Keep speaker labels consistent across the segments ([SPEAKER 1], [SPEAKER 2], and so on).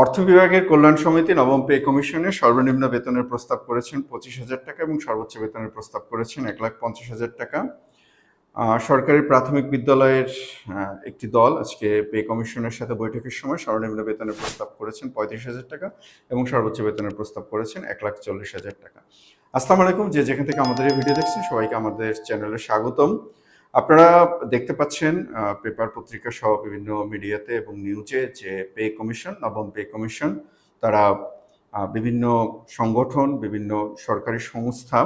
[SPEAKER 1] অর্থ বিভাগের কল্যাণ সমিতি নবম পে কমিশনে সর্বনিম্ন বেতনের প্রস্তাব করেছেন পঁচিশ হাজার টাকা এবং সর্বোচ্চ বেতনের প্রস্তাব করেছেন এক লাখ পঞ্চাশ হাজার টাকা। সরকারি প্রাথমিক বিদ্যালয়ের একটি দল আজকে পে কমিশনের সাথে বৈঠকের সময় সর্বনিম্ন বেতনের প্রস্তাব করেছেন পঁয়ত্রিশ হাজার টাকা এবং সর্বোচ্চ বেতনের প্রস্তাব করেছেন এক লাখ চল্লিশ হাজার টাকা। আসসালামু আলাইকুম, যে যেখান থেকে আমাদের এই ভিডিও দেখছেন সবাইকে আমাদের চ্যানেলে স্বাগতম। আপনারা দেখতে পাচ্ছেন পেপার পত্রিকা সহ বিভিন্ন মিডিয়াতে এবং নিউজে যে পে কমিশন, নবম পে কমিশন, তারা বিভিন্ন সংগঠন, বিভিন্ন সরকারি সংস্থা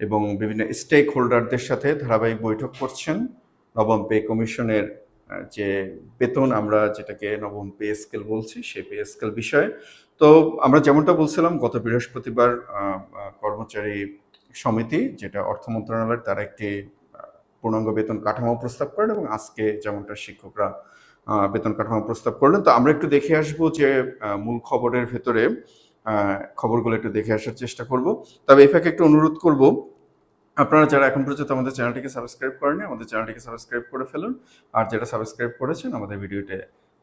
[SPEAKER 1] এবং বিভিন্ন স্টেক হোল্ডারদের সাথে ধারাবাহিক বৈঠক করছেন। নবম পে কমিশনের যে বেতন আমরা যেটাকে নবম পে স্কেল বলছি, সেই পে স্কেল বিষয়ে। তো আমরা যেমনটা বলছিলাম, গত বৃহস্পতিবার কর্মচারী সমিতি, যেটা অর্থ মন্ত্রণালয়ের, তারা একটি পূর্ণাঙ্গ বেতন কাঠামো প্রস্তাব করেন এবং আজকে যেমনটা শিক্ষকরা বেতন কাঠামো প্রস্তাব করলেন। তো আমরা একটু দেখে আসব যে মূল খবরের ভেতরে খবরগুলো একটু দেখে আসার চেষ্টা করব। তবে এই ফাঁকে একটু অনুরোধ করব, আপনারা যারা এখন পর্যন্ত আমাদের চ্যানেলটিকে সাবস্ক্রাইব করেনি আমাদের চ্যানেলটিকে সাবস্ক্রাইব করে ফেলুন। আর যারা সাবস্ক্রাইব করেছেন, আমাদের ভিডিওতে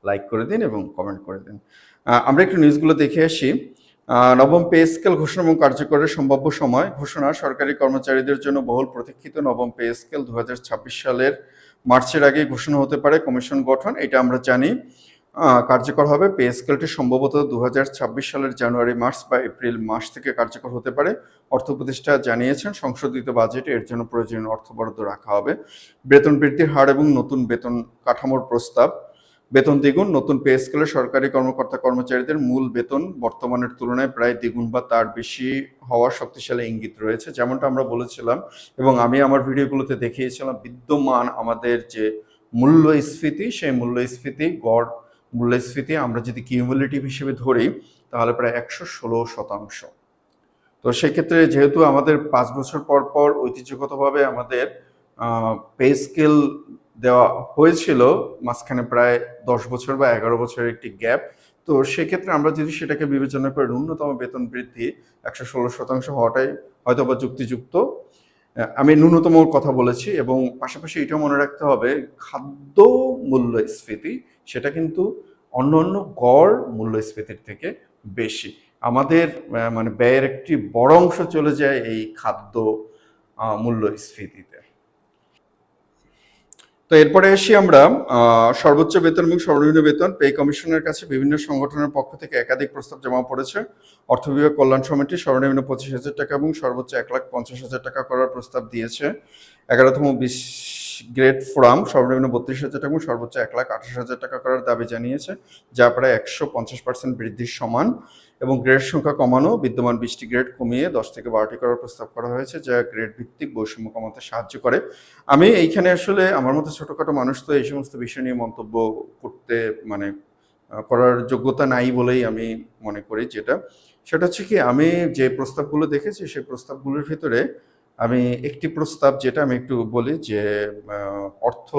[SPEAKER 1] লাইক করে দিন এবং কমেন্ট করে দিন। আমরা একটু নিউজগুলো দেখে আসি। নবম পে স্কেল ঘোষণা এবং কার্যকরের সম্ভাব্য সময় ঘোষণা। সরকারি কর্মচারীদের জন্য বহুল প্রতীক্ষিত নবম পে স্কেল দুহাজার ছাব্বিশ সালের মার্চের আগে ঘোষণা হতে পারে কমিশন গঠন, এটা আমরা জানি। কার্যকর হবে। পে স্কেলটি সম্ভবত দু হাজার ছাব্বিশ সালের জানুয়ারি, মার্চ বা এপ্রিল মাস থেকে কার্যকর হতে পারে। অর্থ উপদেষ্টা জানিয়েছেন, সংশোধিত বাজেটে এর জন্য প্রয়োজনীয় অর্থ বরাদ্দ রাখা হবে। বেতন বৃদ্ধির হার এবং নতুন বেতন কাঠামোর প্রস্তাব। বেতন দ্বিগুণ, নতুন পে স্কেলে সরকারি কর্মকর্তা কর্মচারীদের মূল বেতন বর্তমানের তুলনায় প্রায় দ্বিগুণ বা তার বেশি হওয়ার শক্তিশালী ইঙ্গিত রয়েছে। যেমনটা আমরা বলেছিলাম এবং আমি আমার ভিডিওগুলোতে দেখিয়েছিলাম, বিদ্যমান আমাদের যে মূল্যস্ফীতি, সেই মূল্যস্ফীতি, গড় মূল্যস্ফীতি আমরা যদি কিউমুলেটিভ হিসেবে ধরি, তাহলে প্রায় একশো ষোলো শতাংশ। তো সেক্ষেত্রে যেহেতু আমাদের পাঁচ বছর পর পর ঐতিহ্যগতভাবে আমাদের পে স্কেল দেওয়া হয়েছিল মাঝখানে প্রায় দশ বছর বা এগারো বছরের একটি গ্যাপ তো সেক্ষেত্রে আমরা যদি সেটাকে বিবেচনা করে ন্যূনতম বেতন বৃদ্ধি একশো ষোলো শতাংশ হওয়াটাই হয়তো বা যুক্তিযুক্ত। আমি ন্যূনতম কথা বলেছি এবং পাশাপাশি এটাও মনে রাখতে হবে, খাদ্য মূল্যস্ফীতি সেটা কিন্তু অন্য অন্য গড় মূল্যস্ফীতির থেকে বেশি। আমাদের মানে ব্যয়ের একটি বড় অংশ চলে যায় এই খাদ্য মূল্যস্ফীতিতে তো এরপরে আসি আমরা সর্বোচ্চ বেতন এবং সর্বনিম্ন বেতন। পে কমিশনের কাছে বিভিন্ন সংগঠনের পক্ষ থেকে একাধিক প্রস্তাব জমা পড়েছে। অর্থ বিভাগ কল্যাণ সমিতি সর্বনিম্ন পঁচিশ হাজার টাকা এবং সর্বোচ্চ এক লাখ পঞ্চাশ হাজার টাকা করার প্রস্তাব দিয়েছে। এগারোতম বিশ গ্রেড ফোরাম সর্বনিম্ন বত্রিশ হাজার টাকা এবং সর্বোচ্চ এক লাখ আঠাশ হাজার টাকা করার দাবি জানিয়েছে, যা প্রায় একশো পঞ্চাশ পার্সেন্ট বৃদ্ধির সমান। এবং গ্রেড সংখ্যা কমানো, বিদ্যমান বিশটি গ্রেড কমিয়ে দশ থেকে বারোটি করার প্রস্তাব করা হয়েছে, যা গ্রেড ভিত্তিক বৈষম্য কমাতে সাহায্য করে। আমি এইখানে আসলে আমার মতো ছোটোখাটো মানুষ তো এই সমস্ত বিষয় নিয়ে মন্তব্য করতে মানে করার যোগ্যতা নাই বলেই আমি মনে করি যেটা। সেটা হচ্ছে কি, আমি যে প্রস্তাবগুলো দেখেছি, সেই প্রস্তাবগুলোর ভিতরে আমি একটি প্রস্তাব যেটা আমি একটু বলি যে অর্থ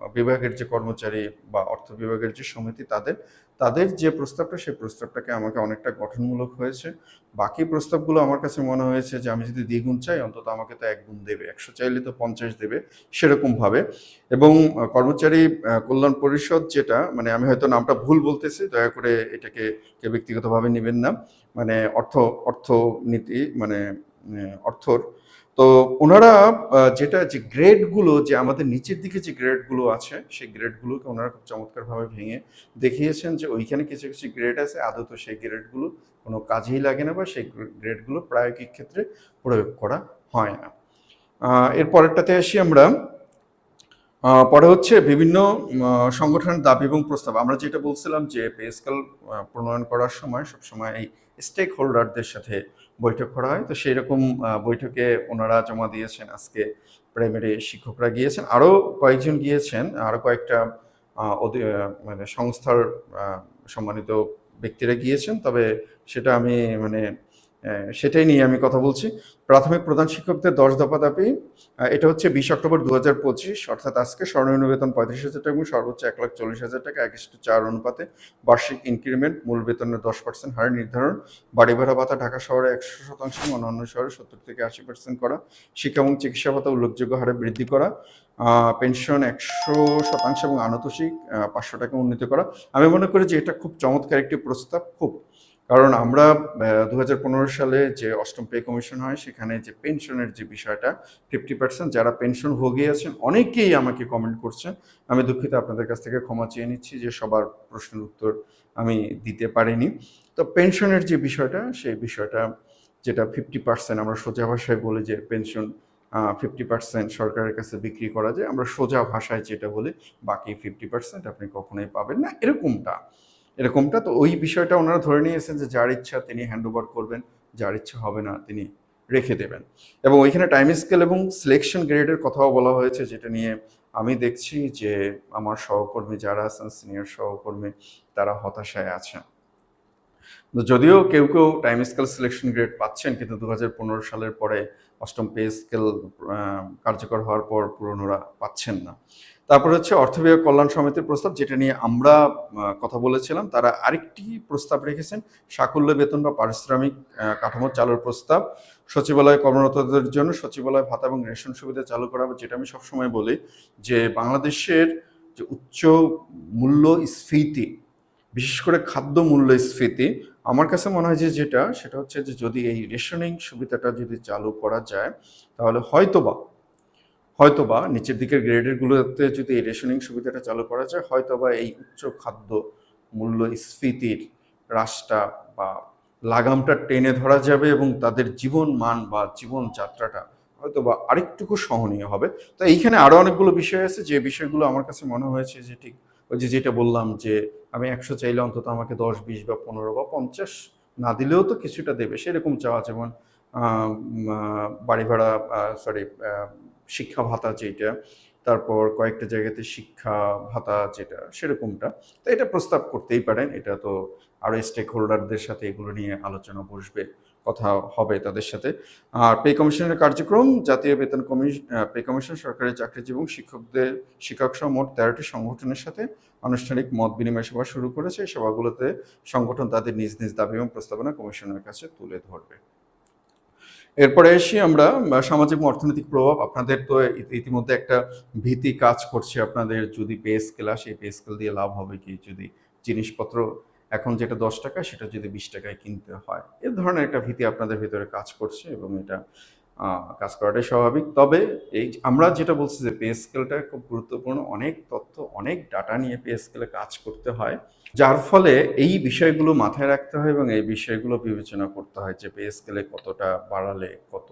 [SPEAKER 1] বিভাগের যে কর্মচারী বা অর্থ বিভাগের যে সমিতি তাদের তাদের যে প্রস্তাবটা, সেই প্রস্তাবটাকে আমাকে অনেকটা গঠনমূলক হয়েছে। বাকি প্রস্তাবগুলো আমার কাছে মনে হয়েছে যে, আমি যদি দ্বিগুণ চাই, অন্তত আমাকে তো এক গুণ দেবে। একশো চাইলে তো পঞ্চাশ দেবে, সেরকমভাবে। এবং কর্মচারী কল্যাণ পরিষদ যেটা মানে আমি হয়তো নামটা ভুল বলতেছি, দয়া করে এটাকে কেউ ব্যক্তিগতভাবে নেবেন না। মানে অর্থ, অর্থনীতি মানে অর্থর তো ওনারা যেটা যে গ্রেডগুলো যে আমাদের নিচের দিকে যে গ্রেডগুলো আছে, সেই গ্রেডগুলোকে ওনারা খুব চমৎকারভাবে ভেঙে দেখিয়েছেন যে ওইখানে কিছু কিছু গ্রেড আছে, আদত সেই গ্রেডগুলো কোনো কাজেই লাগে না বা সেই গ্রেডগুলো প্রায়োগিক ক্ষেত্রে প্রয়োগ করা হয় না। এর পরেরটাতে আসি আমরা। পরে হচ্ছে বিভিন্ন সংগঠনের দাবি এবং প্রস্তাব। আমরা যেটা বলছিলাম যে পে প্রণয়ন করার সময় সবসময় এই স্টেক হোল্ডারদের সাথে বৈঠক করা হয়। তো সেই রকম বৈঠকে ওনারা জমা দিয়েছেন। আজকে প্রাইমারি শিক্ষকরা গিয়েছেন। আরও কয়েকজন গিয়েছেন। আরও কয়েকটা মানে সংস্থার সম্মানিত ব্যক্তিরা গিয়েছেন। তবে সেটা আমি মানে সেটাই নিয়ে আমি কথা বলছি। প্রাথমিক প্রধান শিক্ষকদের দশ দফা দাবি এটা হচ্ছে বিশ অক্টোবর দু হাজার পঁচিশ, অর্থাৎ আজকে সর্বনিম্ন বেতন পঁয়ত্রিশ হাজার টাকা এবং সর্বোচ্চ এক লাখ চল্লিশ হাজার টাকা, এক ইস্টু চার অনুপাতে। বার্ষিক ইনক্রিমেন্ট মূল বেতনের দশ পার্সেন্ট হার নির্ধারণ। বাড়ি ভাড়া ভাতা ঢাকা শহরে একশো শতাংশ এবং অন্যান্য শহরে সত্তর থেকে আশি পার্সেন্ট করা। শিক্ষা এবং চিকিৎসা ভাতা উল্লেখযোগ্য হারে বৃদ্ধি করা। পেনশন একশো শতাংশ এবং আনতোষিক পাঁচশো টাকা উন্নীত করা। আমি মনে করি যে এটা খুব চমৎকার একটি প্রস্তাব, খুব। কারণ আমরা দু হাজার পনেরো সালে যে অষ্টম পে কমিশন হয়, সেখানে যে পেনশনের যে বিষয়টা, ফিফটি পার্সেন্ট যারা পেনশন ভোগী আছেন, অনেকেই আমাকে কমেন্ট করছেন। আমি দুঃখিত, আপনাদের কাছ থেকে ক্ষমা চেয়ে নিচ্ছি যে সবার প্রশ্নের উত্তর আমি দিতে পারিনি। তো পেনশনের যে বিষয়টা, সেই বিষয়টা যেটা ফিফটি পার্সেন্ট আমরা সোজা ভাষায় বলি যে পেনশন ফিফটি পার্সেন্ট সরকারের কাছে বিক্রি করা যায়, আমরা সোজা ভাষায় যেটা বলি, বাকি ফিফটি পার্সেন্ট আপনি কখনোই পাবেন না, এরকমটা। এরকমটা। তো ওই বিষয়টা ওনারা ধরে নিয়েছেন যে যার ইচ্ছা তিনি হ্যান্ড ওভার করবেন, যার ইচ্ছা হবে না তিনি রেখে দেবেন। এবং ওইখানে টাইম স্কেল এবং সিলেকশন গ্রেডের কথাও বলা হয়েছে, যেটা নিয়ে আমি দেখছি যে আমার সহকর্মী যারা আছেন সিনিয়র সহকর্মী, তারা হতাশায় আছেন। যদিও কেউ কেউ টাইম স্কেল সিলেকশন গ্রেড পাচ্ছেন, কিন্তু দুহাজার পনেরো সালের পরে অষ্টম পে স্কেল কার্যকর হওয়ার পর পুরনোরা পাচ্ছেন না। তারপর হচ্ছে অর্থ বিভাগ কল্যাণ সমিতির প্রস্তাব, যেটা নিয়ে আমরা কথা বলেছিলাম, তারা আরেকটি প্রস্তাব রেখেছেন সাকুল্য বেতন বা পারিশ্রমিক কাঠামো চালুর প্রস্তাব। সচিবালয়ে কর্মরতদের জন্য সচিবালয় ভাতা এবং রেশন সুবিধা চালু করা যেটা আমি সবসময় বলি যে বাংলাদেশের যে উচ্চ মূল্য স্ফীতি বিশেষ করে খাদ্য মূল্য স্ফীতি, আমার কাছে মনে হয় যে যেটা, সেটা হচ্ছে যে যদি এই রেশনিং সুবিধাটা যদি চালু করা যায়, তাহলে হয়তোবা হয়তোবা নিচের দিকের গ্রেডেরগুলোতে যদি এই রেশনিং সুবিধাটা চালু করা যায়, হয়তোবা এই উচ্চ খাদ্য মূল্য স্ফীতির হ্রাসটা বা লাগামটা টেনে ধরা যাবে এবং তাদের জীবন মান বা জীবন যাত্রাটা হয়তো বা আরেকটুকু সহনীয় হবে। তো এইখানে আরও অনেকগুলো বিষয় আছে, যে বিষয়গুলো আমার কাছে মনে হয়েছে যে ঠিক ওই যে যেটা বললাম যে আমি একশো চাইলে অন্তত আমাকে দশ, বিশ বা পনেরো বা পঞ্চাশ না দিলেও তো কিছুটা দেবে, সেরকম চাওয়া যেমন বাড়ি ভাড়া সরি শিক্ষা ভাতা যেটা তারপর কয়েকটা জায়গাতে শিক্ষা ভাতা যেটা, সেরকমটা। তো এটা প্রস্তাব করতেই পারেন, এটা তো আরও স্টেক হোল্ডারদের সাথে এগুলো নিয়ে আলোচনা বসবে। কথা হবে তাদের সাথে। আর পে কমিশনের কার্যক্রম, জাতীয় বেতন কমিশন পে কমিশন সরকারি চাকরিজীবী এবং শিক্ষকদের শিক্ষক সহ মোট তেরোটি সংগঠনের সাথে আনুষ্ঠানিক মত বিনিময় সভা শুরু করেছে। এই সভাগুলোতে সংগঠন তাদের নিজ নিজ দাবি এবং প্রস্তাবনা কমিশনের কাছে তুলে ধরবে। এরপরে এসে আমরা সামাজিক অর্থনৈতিক প্রভাব। আপনাদের তো ইতিমধ্যে একটা ভীতি কাজ করছে আপনাদের। যদি পে স্কেল আসে পে স্কেল দিয়ে লাভ হবে কি? যদি জিনিসপত্র এখন যেটা দশ টাকা, সেটা যদি বিশ টাকায় কিনতে হয়, এ ধরনের একটা ভীতি আপনাদের ভিতরে কাজ করছে এবং এটা কাজ করাটাই স্বাভাবিক। তবে এই আমরা যেটা বলছি যে পে স্কেলটা খুব গুরুত্বপূর্ণ, অনেক তথ্য, অনেক ডাটা নিয়ে পে স্কেলে কাজ করতে হয়, যার ফলে এই বিষয়গুলো মাথায় রাখতে হয় এবং এই বিষয়গুলো বিবেচনা করতে হয় যে পে স্কেলে কতটা বাড়ালে, কত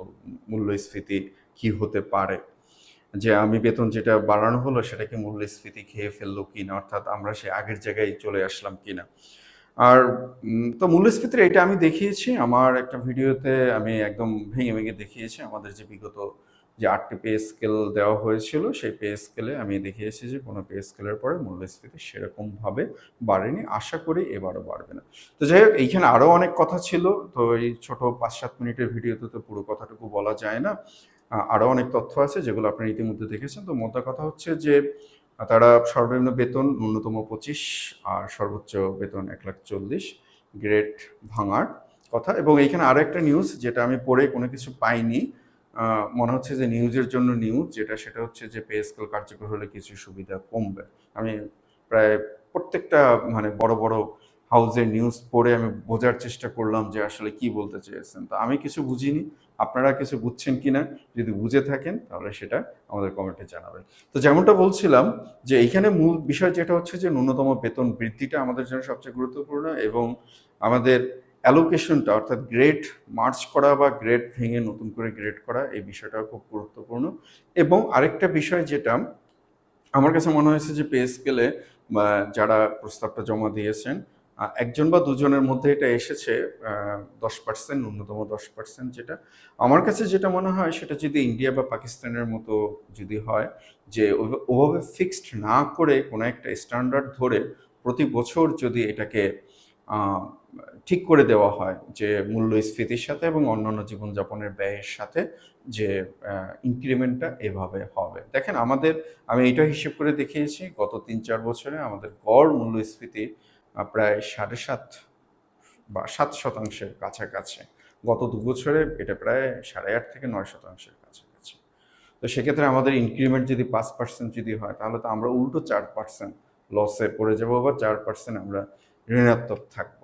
[SPEAKER 1] মূল্যস্ফীতি কি হতে পারে। যে আমি বেতন যেটা বাড়ানো হলো সেটাকে মূল্যস্ফীতি খেয়ে ফেলল কিনা, অর্থাৎ আমরা সে আগের জায়গায় চলে আসলাম কিনা। আর তো মূল্যস্ফীতির এটা আমি দেখিয়েছি, আমার একটা ভিডিওতে আমি একদম ভেঙে ভেঙে দেখিয়েছি, আমাদের যে বিগত যে আটটি পে স্কেল দেওয়া হয়েছিল, সেই পে স্কেলে আমি দেখিয়েছি যে কোনো পে স্কেলের পরে মূল্যস্ফীতি সেরকমভাবে বাড়েনি, আশা করি এবারও বাড়বে না। তো যাই হোক, এইখানে আরও অনেক কথা ছিল, তো এই ছোট পাঁচ সাত মিনিটের ভিডিওতে তো পুরো কথাটুকু বলা যায় না। আরও অনেক তথ্য আছে যেগুলো আপনারা ইতিমধ্যে দেখেছেন, তো মোদ্দা কথা হচ্ছে যে তারা সর্বনিম্ন বেতন ন্যূনতম পঁচিশ আর সর্বোচ্চ বেতন এক লাখ চল্লিশ গ্রেড ভাঙার কথা। এবং এইখানে আরও একটা নিউজ যেটা আমি পড়ে কোনো কিছু পাইনি মনে হচ্ছে যে নিউজের জন্য নিউজ যেটা সেটা হচ্ছে যে পে স্কেল কার্যকর হলে কিছু সুবিধা কমবে। আমি প্রায় প্রত্যেকটা মানে বড় বড় হাউজের নিউজ পড়ে আমি বোঝার চেষ্টা করলাম যে আসলে কি বলতে চেয়েছেন। তো আমি কিছু বুঝিনি। আপনারা কিছু বুঝছেন কিনা যদি বুঝে থাকেন, তাহলে সেটা আমাদের কমেন্টে জানাবেন। তো যেমনটা বলছিলাম যে এইখানে মূল বিষয় যেটা হচ্ছে যে ন্যূনতম বেতন বৃদ্ধিটা আমাদের জন্য সবচেয়ে গুরুত্বপূর্ণ এবং আমাদের অ্যালোকেশনটা অর্থাৎ গ্রেড মার্চ করা বা গ্রেড ভেঙে নতুন করে গ্রেড করা এই বিষয়টাও খুব গুরুত্বপূর্ণ। এবং আরেকটা বিষয় যেটা আমার কাছে মনে হয়েছে যে পে স্কেলে যারা প্রস্তাবটা জমা দিয়েছেন একজন বা দুজনের মধ্যে এটা এসেছে দশ পার্সেন্ট ন্যূনতম দশ পার্সেন্ট যেটা। আমার কাছে যেটা মনে হয় সেটা যদি ইন্ডিয়া বা পাকিস্তানের মতো যদি হয়, যে ওভাবে ফিক্সড না করে কোনো একটা স্ট্যান্ডার্ড ধরে প্রতি বছর যদি এটাকে ঠিক করে দেওয়া হয়, যে মূল্যস্ফীতির সাথে এবং অন্যান্য জীবনযাপনের ব্যয়ের সাথে যে ইনক্রিমেন্টটা এভাবে হবে। দেখেন, আমাদের, আমি এটা হিসেব করে দেখিয়েছি, গত তিন চার বছরে আমাদের গড় মূল্যস্ফীতি প্রায় সাড়ে সাত বা সাত শতাংশের কাছাকাছি। গত দু বছরে এটা প্রায় সাড়ে আট থেকে নয় শতাংশের কাছাকাছি। তো সেক্ষেত্রে আমাদের ইনক্রিমেন্ট যদি পাঁচ পার্সেন্ট যদি হয়, তাহলে তো আমরা উল্টো চার পার্সেন্ট লসে পড়ে যাব বা চার পার্সেন্ট আমরা ঋণাত্মক থাকব।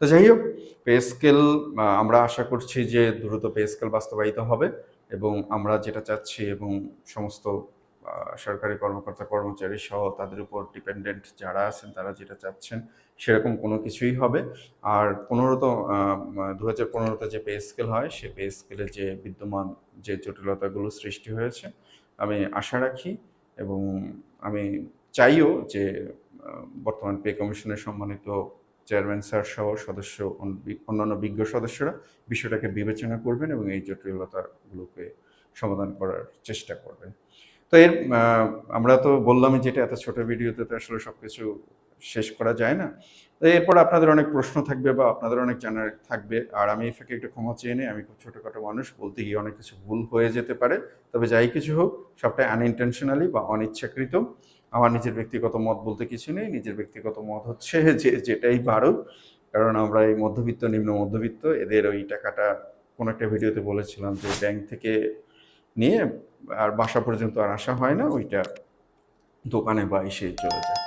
[SPEAKER 1] তো যাই হোক পে স্কেল আমরা আশা করছি যে দ্রুত পে স্কেল বাস্তবায়িত হবে এবং আমরা যেটা চাচ্ছি এবং সমস্ত সরকারি কর্মকর্তা, কর্মচারী সহ তাদের উপর ডিপেন্ডেন্ট যারা আছেন, তারা যেটা চাচ্ছেন, সেরকম কোনো কিছুই হবে। আর পনেরোত দু হাজার পনেরোতে যে পে স্কেল হয়, সে পে স্কেলে যে বিদ্যমান যে জটিলতাগুলো সৃষ্টি হয়েছে, আমি আশা রাখি এবং আমি চাইও যে বর্তমান পে কমিশনের সম্মানিত চেয়ারম্যান স্যার সহ সদস্য, অন্যান্য বিজ্ঞ সদস্যরা বিষয়টাকে বিবেচনা করবেন এবং এই জটিলতাগুলোকে সমাধান করার চেষ্টা করবেন। তো এর আমরা তো বললামই যেটা এত ছোট ভিডিওতে তো আসলে সব কিছু শেষ করা যায় না। তো এরপর আপনাদের অনেক প্রশ্ন থাকবে বা আপনাদের অনেক জানার থাকবে। আর আমি এই ফাঁকে একটু ক্ষমা চেয়ে নিই, আমি খুব ছোটোখাটো মানুষ, বলতে গিয়ে অনেক কিছু ভুল হয়ে যেতে পারে। তবে যাই কিছু হোক, সবটাই আনইনটেনশনালি বা অনিচ্ছাকৃত। আমার নিজের ব্যক্তিগত মত বলতে কিছু নেই, নিজের ব্যক্তিগত মত হচ্ছে যে যেটাই পারো কারণ আমরা এই মধ্যবিত্ত, নিম্ন মধ্যবিত্ত, এদের ওই টাকাটা কোনো একটা ভিডিওতে বলেছিলাম যে ব্যাংক থেকে নিয়ে আর বাসা পর্যন্ত আর আসা হয় না, ওইটা দোকানে বা এসে চলে যায়।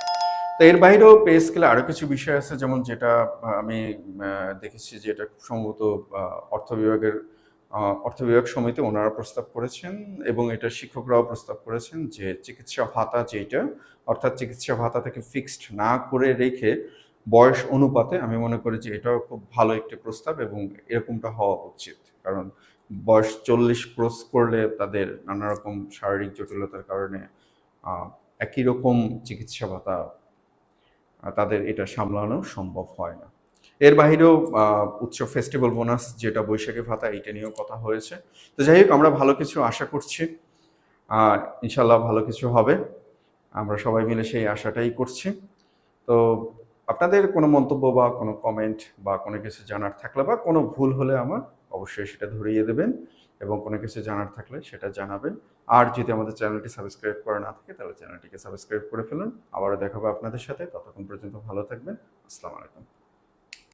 [SPEAKER 1] তো এর বাইরেও পে স্কেলে আরও কিছু বিষয় আছে, যেমন যেটা আমি দেখেছি যে এটা খুব সম্ভবত অর্থ বিভাগের অর্থ বিভাগ সমিতি ওনারা প্রস্তাব করেছেন এবং এটা শিক্ষকরাও প্রস্তাব করেছেন যে চিকিৎসা ভাতা যেটা অর্থাৎ চিকিৎসা ভাতা থেকে ফিক্সড না করে রেখে বয়স অনুপাতে আমি মনে করি যে এটাও খুব ভালো একটি প্রস্তাব এবং এরকমটা হওয়া উচিত। কারণ বয়স চল্লিশ ক্রস করলে তাদের নানা রকম শারীরিক জটিলতার কারণে একই রকম চিকিৎসা ভাতা তাদের এটা সামলানো সম্ভব হয় না। এর বাইরেও আহ, উৎসব ফেস্টিভ্যাল বোনাস যেটা বৈশাখী ভাতা এটা নিয়েও কথা হয়েছে। তো যাই হোক আমরা ভালো কিছু আশা করছি। ইনশাল্লাহ ভালো কিছু হবে। আমরা সবাই মিলে সেই আশাটাই করছি। তো আপনাদের কোনো মন্তব্য বা কোনো কমেন্ট বা কোনো কিছু জানার থাকলে বা কোনো ভুল হলে আমার অবশ্যই সেটা ধরিয়ে দেবেন এবং কোনো কিছু জানার থাকলে সেটা জানাবেন। আর যদি আমাদের চ্যানেলটি সাবস্ক্রাইব করা না থাকে, তাহলে চ্যানেলটিকে সাবস্ক্রাইব করে ফেলুন। আবারও দেখাবো আপনাদের সাথে। ততক্ষণ পর্যন্ত ভালো থাকবেন। আসসালামু আলাইকুম।